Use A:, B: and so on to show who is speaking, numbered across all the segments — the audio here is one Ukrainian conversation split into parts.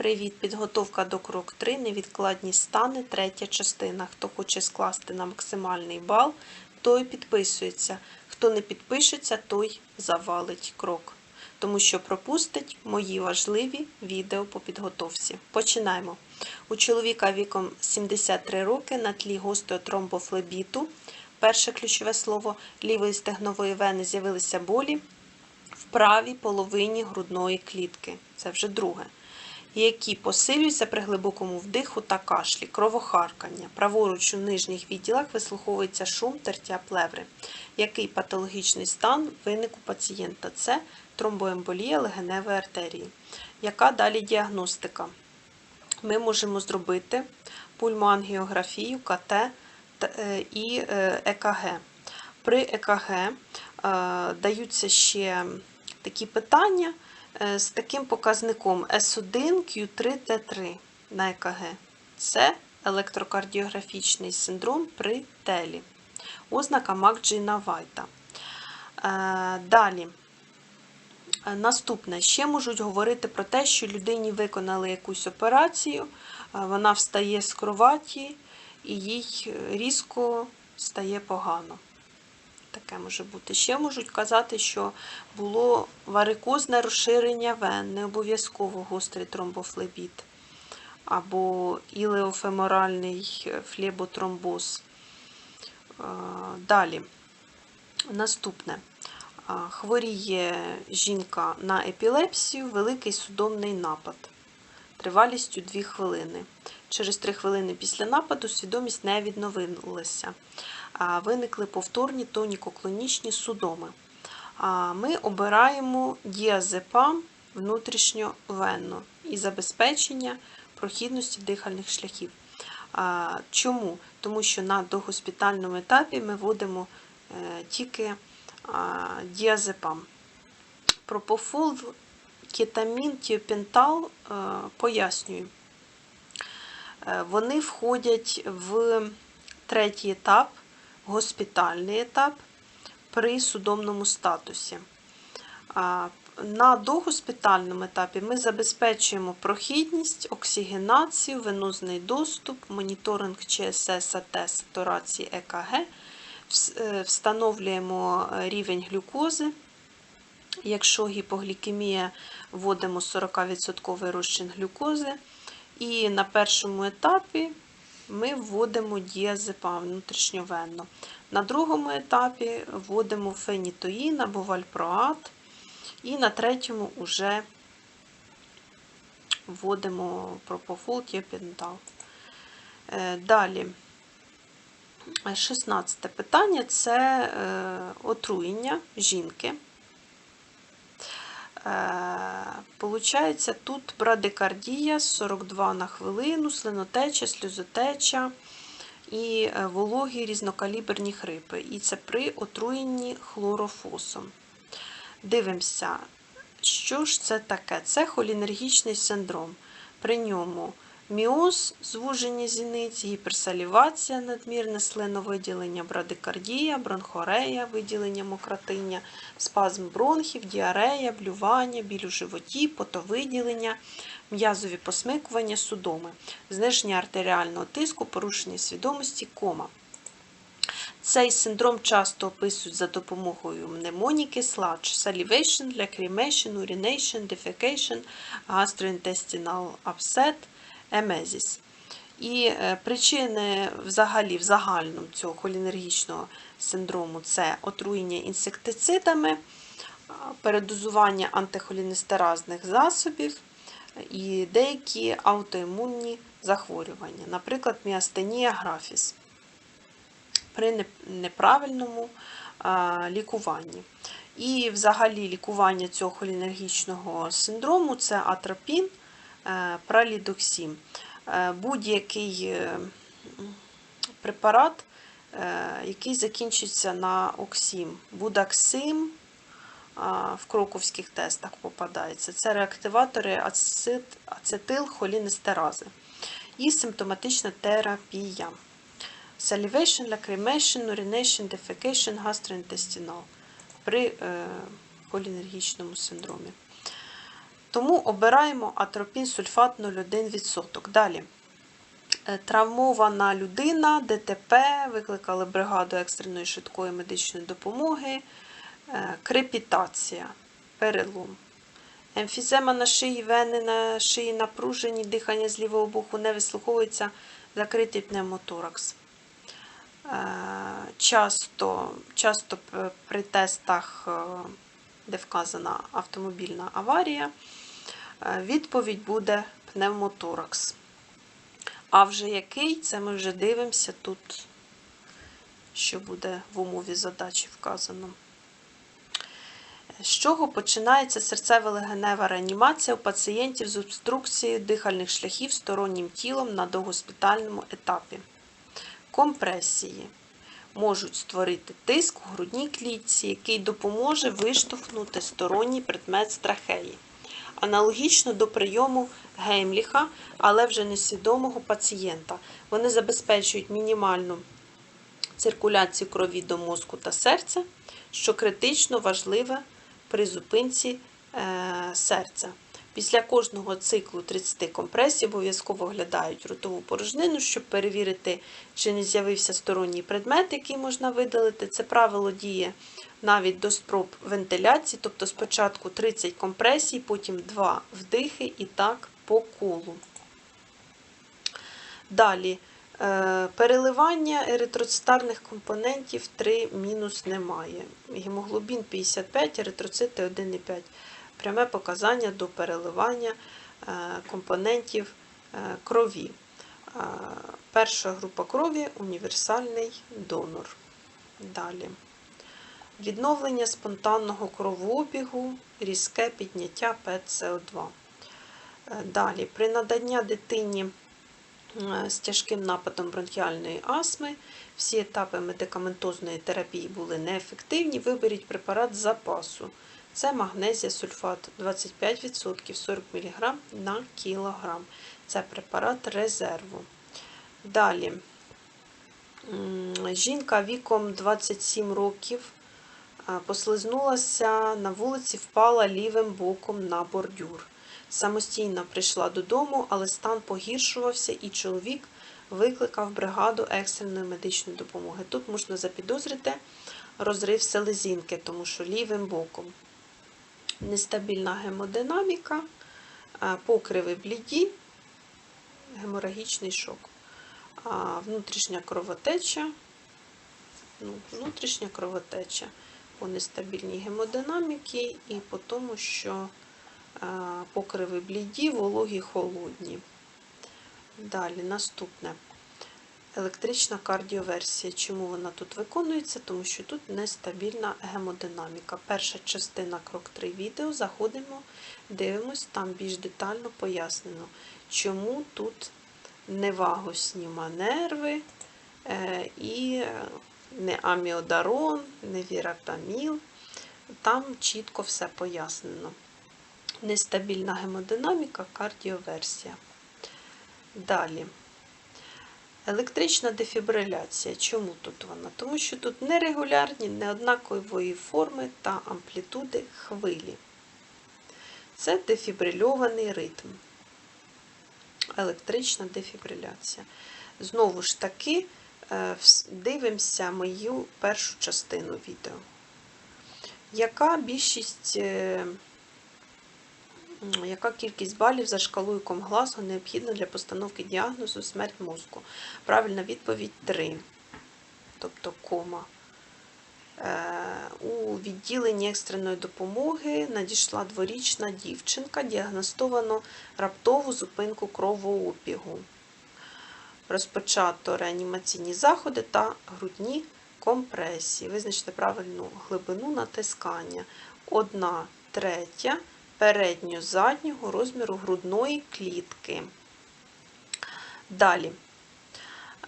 A: Привіт! Підготовка до крок 3. Невідкладні стани, третя частина. Хто хоче скласти на максимальний бал, той підписується. Хто не підпишеться, той завалить крок. Тому що пропустить мої важливі відео по підготовці. Починаємо. У чоловіка віком 73 роки на тлі гострого тромбофлебіту. Перше ключове слово лівої стегнової вени з'явилися болі в правій половині грудної клітки. Це вже друге. Які посилюються при глибокому вдиху та кашлі, кровохаркання. Праворуч у нижніх відділах вислуховується шум тертя плеври. Який патологічний стан виник у пацієнта? Це тромбоемболія легеневої артерії. Яка далі діагностика? Ми можемо зробити пульмоангіографію, КТ та- і е, ЕКГ. При ЕКГ е, даються ще такі питання е, з таким показником S1, Q3, T3 на ЕКГ. Це електрокардіографічний синдром при телі. Ознака Макджина Вайта. Е, Далі. Е, Наступне, ще можуть говорити про те, що людині виконали якусь операцію, е, вона встає з кроваті і їй е, різко стає погано. Таке може бути. Ще можуть казати, що було варикозне розширення вен, не обов'язково гострий тромбофлебіт, або ілеофеморальний е, флеботромбоз. Е, Далі. Наступне. Хворіє жінка на епілепсію, великий судомний напад тривалістю 2 хвилини. Через 3 хвилини після нападу свідомість не відновилася. Виникли повторні тоніко-клонічні судоми. Ми обираємо діазепам внутрішньовенно і забезпечення прохідності дихальних шляхів. Чому? Тому що на догоспітальному етапі ми вводимо е, тільки діазепам. Пропофол, кетамін, тіопентал е, пояснюю. Е, Вони входять в третій етап, госпітальний етап при судомному статусі. На догоспітальному етапі ми забезпечуємо прохідність, оксигенацію, венозний доступ, моніторинг ЧСС, АТ, сатурації ЕКГ, е, встановлюємо рівень глюкози. Якщо гіпоглікемія, вводимо 40% розчин глюкози. І на першому етапі ми вводимо діазепам внутрішньовенно. На другому етапі вводимо фенітоїн або вальпроат. І на третьому вже вводимо пропофол, тіопентал. Е, Далі. 16 питання це е, отруєння жінки. Е, Получається, тут брадикардія 42 на хвилину, слинотеча, сльозотеча і е, вологі різнокаліберні хрипи. І це при отруєнні хлорофосом. Дивимося, що ж це таке? Це холінергічний синдром. При ньому міоз, звуження зіниць, гіперсалівація, надмірне слиновиділення, брадикардія, бронхорея, виділення мокротиння, спазм бронхів, діарея, блювання, біль у животі, потовиділення, м'язові посмикування, судоми, зниження артеріального тиску, порушення свідомості, кома. Цей синдром часто описують за допомогою мнемоніки SLATCH – salivation, lacrimation, urination, defecation, gastrointestinal upset, emesis. І е, причини взагалі в загальному цього холінергічного синдрому це отруєння інсектицидами, передозування антихолінестеразних засобів і деякі аутоімунні захворювання, наприклад, міастенія графіс при неправильному лікуванні. І взагалі лікування цього холінергічного синдрому це атропін, е, пралідоксім. Е, Будь-який е, препарат, е, який закінчиться на оксім. Будаксим в кроковських тестах попадається. Це реактиватори ацет, ацетилхолінестерази. І симптоматична терапія. Salivation, lacrimation, urination, defecation, gastrointestinal при е, холінергічному синдромі. Тому обираємо атропін сульфат 0,1%. Далі. Е, Травмована людина, ДТП, викликали бригаду екстреної швидкої медичної допомоги, Е, крепітація, перелом. Емфізема на шиї, вени на шиї напружені, дихання з лівого боку не вислуховується, закритий пневмоторакс. Е, Часто, часто при тестах, де вказана автомобільна аварія, відповідь буде пневмоторакс. А вже який, це ми вже дивимося тут, що буде в умові задачі вказано. З чого починається серцево-легенева реанімація у пацієнтів з обструкцією дихальних шляхів стороннім тілом на догоспітальному етапі? Компресії можуть створити тиск у грудній клітці, який допоможе виштовхнути сторонній предмет з трахеї. Аналогічно до прийому Геймліха, але вже несвідомого пацієнта. Вони забезпечують мінімальну циркуляцію крові до мозку та серця, що критично важливе при зупинці е, серця. Після кожного циклу 30 компресій обов'язково оглядають ротову порожнину, щоб перевірити, чи не з'явився сторонній предмет, який можна видалити. Це правило діє навіть до спроб вентиляції, тобто спочатку 30 компресій, потім 2 вдихи і так по колу. Далі. Е, Переливання еритроцитарних компонентів 3 мінус немає. Гемоглобін 55, еритроцити 1,5. Пряме показання до переливання е, компонентів е, крові. Е, Перша група крові універсальний донор. Далі. Відновлення спонтанного кровообігу, різке підняття ПЦО2. Е, Далі, при наданні дитині з тяжким нападом бронхіальної астми, всі етапи медикаментозної терапії були неефективні. Виберіть препарат з запасу. Це магнезія сульфат 25% 40 мг на кілограм. Це препарат резерву. Далі. Жінка віком 27 років послизнулася на вулиці, впала лівим боком на бордюр. Самостійно прийшла додому, але стан погіршувався, і чоловік викликав бригаду екстреної медичної допомоги. Тут можна запідозрити розрив селезінки, тому що лівим боком нестабільна гемодинаміка, покриви бліді, геморагічний шок, внутрішня кровотеча, ну, внутрішня кровотеча по нестабільній гемодинаміці і по тому, що покриви бліді, вологі, холодні. Далі, наступне. Електрична кардіоверсія. Чому вона тут виконується? Тому що тут нестабільна гемодинаміка. Перша частина крок 3 відео. Заходимо, дивимось, там більш детально пояснено, чому тут невагосні манерви е, і е, не аміодарон, не вірапаміл. Там чітко все пояснено. Нестабільна гемодинаміка, кардіоверсія. Далі. Електрична дефібриляція. Чому тут вона? Тому що тут нерегулярні, неоднакової форми та амплітуди хвилі. Це дефібрильований ритм. Електрична дефібриляція. Знову ж таки, е, дивимося мою першу частину відео. Яка більшість, е, яка кількість балів за шкалою Комгласу необхідна для постановки діагнозу смерть мозку? Правильна відповідь 3. Тобто кома. Е, У відділенні екстреної допомоги надійшла дворічна дівчинка, діагностовано раптову зупинку кровообігу. Розпочато реанімаційні заходи та грудні компресії. Визначте правильну глибину натискання. Одна третя передньо-заднього розміру грудної клітки. Далі.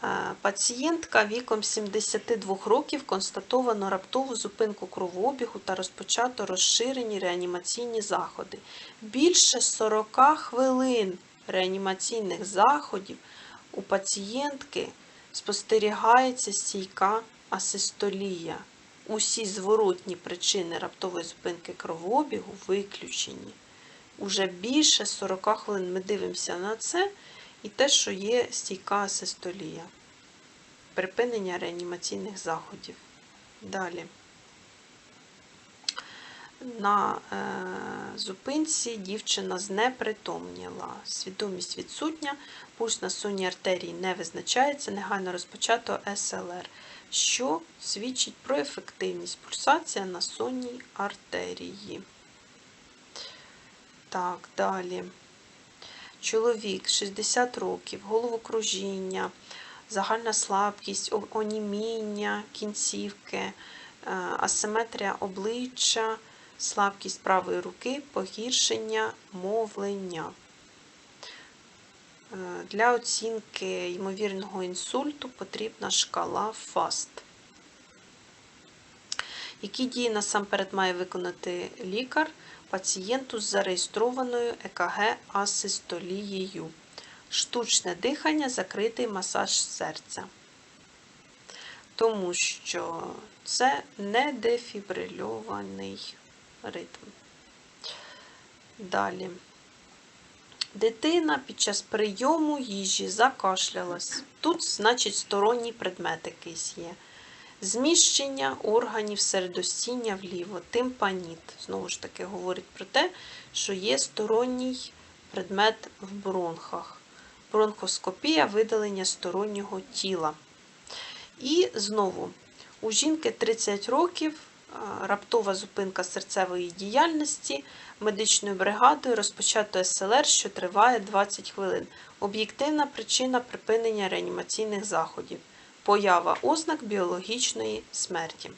A: Е, Пацієнтка віком 72 років констатовано раптову зупинку кровообігу та розпочато розширені реанімаційні заходи. Більше 40 хвилин реанімаційних заходів у пацієнтки спостерігається стійка асистолія. Усі зворотні причини раптової зупинки кровообігу виключені. уже більше 40 хвилин. Ми дивимося на це і те, що є стійка асистолія. Припинення реанімаційних заходів. Далі. На е, зупинці дівчина знепритомніла. Свідомість відсутня, пульс на сонній артерії не визначається, негайно розпочато СЛР, що свідчить про ефективність пульсація на сонній артерії. Так, далі. Чоловік 60 років, головокружіння, загальна слабкість, оніміння кінцівки, е, асиметрія обличчя, слабкість правої руки, погіршення мовлення. Е, Для оцінки ймовірного інсульту потрібна шкала FAST. Які дії насамперед має виконати лікар пацієнту з зареєстрованою ЕКГ асистолією? Штучне дихання, закритий масаж серця. Тому що це не дефібрильований ритм. Далі. Дитина під час прийому їжі закашлялась. Тут, значить, сторонній предмет якийсь є. Зміщення органів середостіння вліво, тимпаніт. Знову ж таки, говорить про те, що є сторонній предмет в бронхах. Бронхоскопія видалення стороннього тіла. І знову, у жінки 30 років раптова зупинка серцевої діяльності медичною бригадою розпочато СЛР, що триває 20 хвилин. Об'єктивна причина припинення реанімаційних заходів. Поява ознак біологічної смерті.